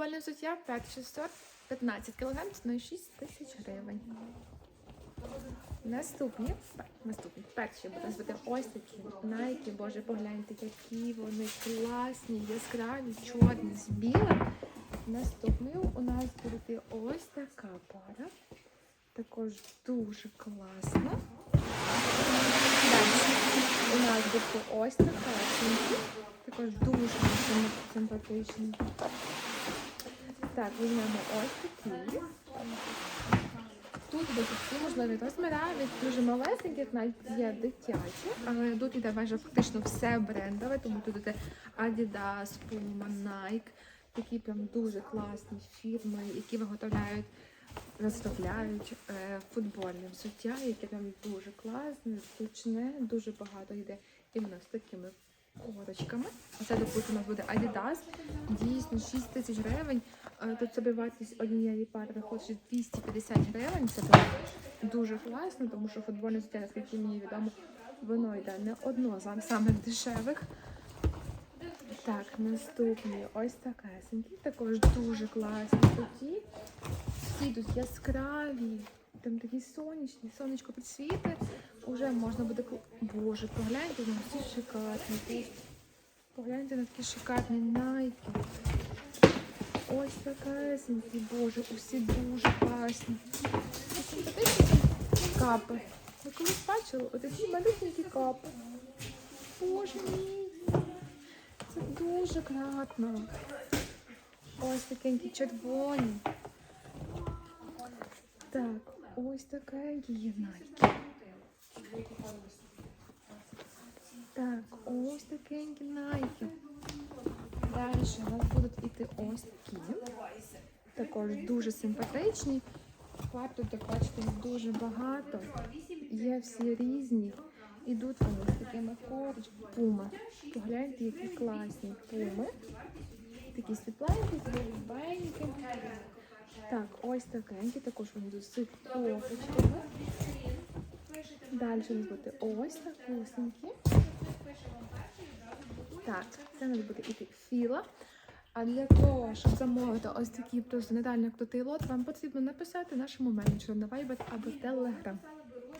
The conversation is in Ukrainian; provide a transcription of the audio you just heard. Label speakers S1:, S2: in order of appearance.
S1: футбольне взуття 5600, 15 кг, ціною 6 тисяч гривень. Наступні, наступні, перші будуть бути ось такі найки, боже, погляньте, які вони класні, яскраві, чорні, з білим. Наступною у нас буде ось така пара. Також дуже класна. У нас буде ось така. Також дуже симпатична. Так, візьмемо ось такі. Тут йдуть всі можливі розміри, від дуже малесеньких, навіть є дитячі, але тут іде майже фактично все брендове, тому тут іде Adidas, Puma, Nike, такі прям дуже класні фірми, які виготовляють, розставляють е, футбольне взуття, яке прям дуже класне, зручне, дуже багато йде іменно з такими корочками. Оце, допустимо, буде Adidas, дійсно 6 тисяч гривень. Е, Тут собі вартість однієї пари виходить 250 гривень. Це дуже класно, тому що футбольне взуття, наскільки мені відомо, воно йде не одно з самих дешевих. Так, наступні ось такесенькі, також дуже класні такі. Всі тут яскраві, там такі сонячні, сонечко підсвіти. Уже можна буде Боже, погляньте на всі шикарні. Погляньте на такі шикарні найки. Ось такесенькі, боже, усі дуже класні. Капи. Ви колись бачили? Отакі малюсенькі капи. Боже мій. Це дуже кратно. Ось такенькі червоні. Так, ось такенькі є найки. Так, ось такенькі найки. Далі у нас будуть іти ось такі. Також дуже симпатичні. Фар тут, як бачите, дуже багато. Є всі різні. Ідуть вони з такими корочками. Пума. Погляньте, які класні пуми. Такі світленькі, голубенькі. Так, ось такенькі, також вони йдуть з. Далі буде ось такусенькі. Так, це нас буде іти філа. А для того, щоб замовити ось такі просто недальні крутий лот, вам потрібно написати нашому менеджеру на Viber або Telegram.